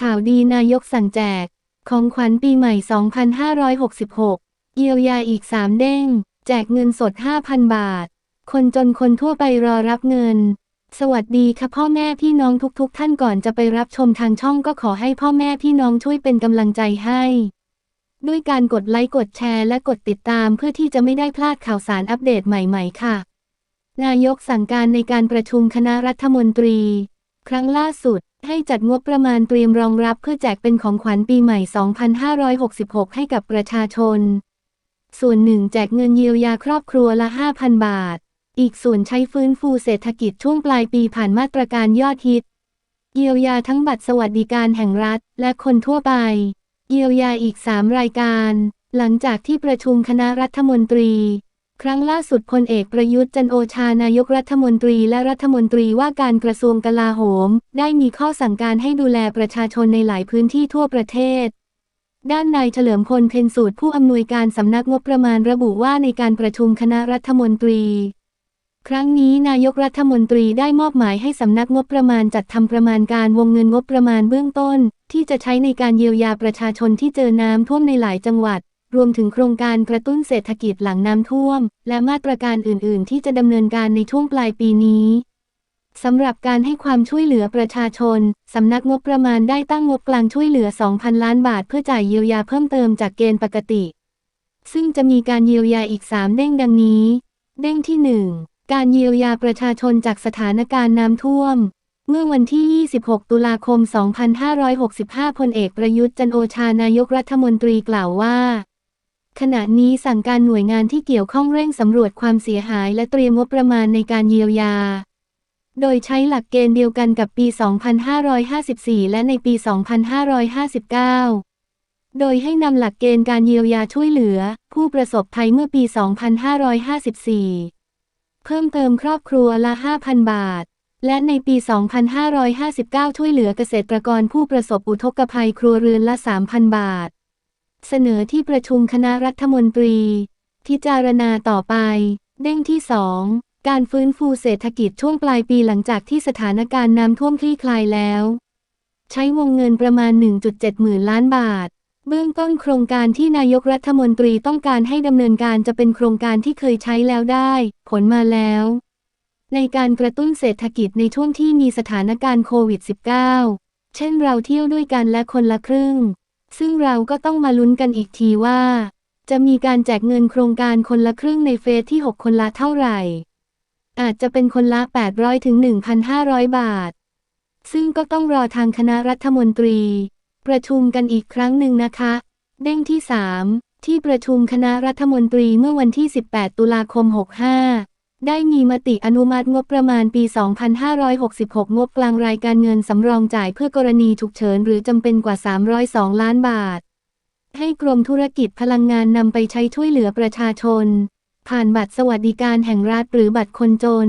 ข่าวดีนายกสั่งแจก ของขวัญปีใหม่ 2566 เยียวยาอีก 3 เด้ง แจกเงินสด 5,000 บาท คนจนคนทั่วไปรอรับเงิน สวัสดีค่ะพ่อแม่พี่น้องทุกๆท่านก่อนจะไปรับชมทางช่องก็ขอให้พ่อแม่พี่น้องช่วยเป็นกำลังใจให้ ด้วยการกดไลค์กดแชร์และกดติดตามเพื่อที่จะไม่ได้พลาดข่าวสารอัปเดตใหม่ ๆ ค่ะ นายกสั่งการในการประชุมคณะรัฐมนตรี ครั้งล่าสุด ให้จัดงบประมาณเตรียมรองรับเพื่อแจกเป็นของขวัญปีใหม่ 2566 ให้กับประชาชน ส่วนหนึ่งแจกเงินเยียวยาครอบครัวละ 5,000 บาท อีกส่วนใช้ฟื้นฟูเศรษฐกิจช่วงปลายปีผ่านมาตรการยอดฮิต เยียวยาทั้งบัตรสวัสดิการแห่งรัฐ และคนทั่วไป เยียวยาอีก 3 รายการ หลังจากที่ประชุมคณะรัฐมนตรี ครั้งล่าสุดพลเอกประยุทธ์จันโอชานายกรัฐมนตรีและรัฐมนตรีว่าการกระทรวงกลาโหม ได้มีข้อสั่งการให้ดูแลประชาชนในหลายพื้นที่ทั่วประเทศ ด้านนายเฉลิมพลเพ็ญสูตรผู้อำนวยการสำนักงบประมาณระบุว่าในการประชุมคณะรัฐมนตรี ครั้งนี้นายกรัฐมนตรีได้มอบหมายให้สำนักงบประมาณจัดทำประมาณการวงเงินงบประมาณเบื้องต้น ที่จะใช้ในการเยียวยาประชาชนที่เจอน้ำท่วมในหลายจังหวัด รวมถึงโครงการกระตุ้นเศรษฐกิจหลังน้ำท่วม และมาตรการอื่น ๆ ที่จะดำเนินการในช่วงปลายปีนี้สำหรับการให้ความช่วยเหลือประชาชน สำนักงบประมาณได้ตั้งงบกลางช่วยเหลือ 2,000 ล้านบาท เพื่อจ่ายเยียวยาเพิ่มเติมจากเกณฑ์ปกติ ซึ่งจะมีการเยียวยาอีก 3 เด้งดังนี้ เด้งที่ 1 การเยียวยาประชาชนจากสถานการณ์น้ำท่วม เมื่อวันที่ 26 ตุลาคม 2565 พลเอกประยุทธ์จันโอชานายกรัฐมนตรีกล่าวว่า ขณะนี้สั่งการหน่วยงานที่เกี่ยวข้องเร่งสำรวจความเสียหายและเตรียมงบประมาณในการเยียวยา โดยใช้หลักเกณฑ์เดียวกันกับปี 2554 และในปี 2559 โดยให้นำหลักเกณฑ์การเยียวยาช่วยเหลือ ผู้ประสบภัยเมื่อปี 2554 เพิ่มเติมครอบครัวละ 5,000 บาท และในปี 2559 ช่วยเหลือเกษตรกรผู้ประสบอุทกภัยครัวเรือนละ 3,000 บาท เสนอที่ประชุมคณะรัฐมนตรี พิจารณาต่อไป เด้งที่2การฟื้นฟูเศรษฐกิจช่วงปลายปีหลังจากที่สถานการณ์น้ำท่วมคลี่คลายแล้ว ใช้วงเงินประมาณ 1.7 หมื่นล้านบาท เบื้องต้นโครงการที่นายกรัฐมนตรีต้องการให้ดำเนินการจะเป็นโครงการที่เคยใช้แล้วได้ ผลมาแล้ว ในการกระตุ้นเศรษฐกิจในช่วงที่มีสถานการณ์โควิด -19 เช่นเราเที่ยวด้วยกันและคนละครึ่ง ซึ่งเราก็ต้องมาลุ้นกันอีกทีว่า จะมีการแจกเงินโครงการคนละครึ่งในเฟสที่ 6 คนละเท่าไหร่ อาจจะเป็นคนละ 800ถึง1,500 บาท ซึ่งก็ต้องรอทางคณะรัฐมนตรี ประชุมกันอีกครั้งหนึ่งนะคะ เด้งที่ 3 ที่ประชุมคณะรัฐมนตรีเมื่อวันที่ 18 ตุลาคม 65 ได้มีมติอนุมัติงบประมาณปี 2566 งบกลางรายการเงินสำรองจ่ายเพื่อกรณีฉุกเฉินหรือจำเป็นกว่า 302 ล้านบาท ให้กรมธุรกิจพลังงานนำไปใช้ช่วยเหลือประชาชน ผ่านบัตรสวัสดิการแห่งรัฐหรือบัตรคนจน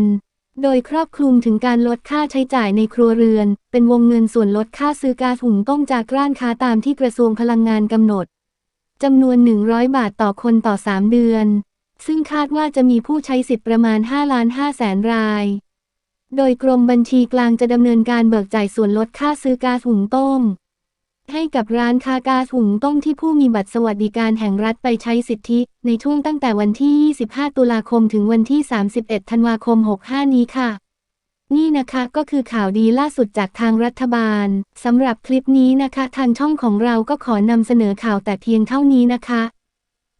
โดยครอบคลุมถึงการลดค่าใช้จ่ายในครัวเรือน เป็นวงเงินส่วนลดค่าซื้อก๊าซหุงต้มจากร้านค้าตามที่กระทรวงพลังงานกำหนดจำนวน 100 บาทต่อคนต่อ 3 เดือน ซึ่งคาดว่าจะมีผู้ใช้สิทธิ์ประมาณ 5 ล้าน5แสนราย โดยกรมบัญชีกลางจะดำเนินการเบิกจ่ายส่วนลดค่าซื้อก๊าซหุงต้ม ให้กับร้านค้าก๊าซหุงต้มที่ผู้มีบัตรสวัสดิการแห่งรัฐไปใช้สิทธิ ในช่วงตั้งแต่วันที่ 25 ตุลาคมถึงวันที่ 31 ธันวาคม 65 นี้ค่ะ นี่นะคะก็คือข่าวดีล่าสุดจากทางรัฐบาลสำหรับคลิปนี้นะคะ ทางช่องของเราก็ขอนำเสนอข่าวแต่เพียงเท่านี้นะคะ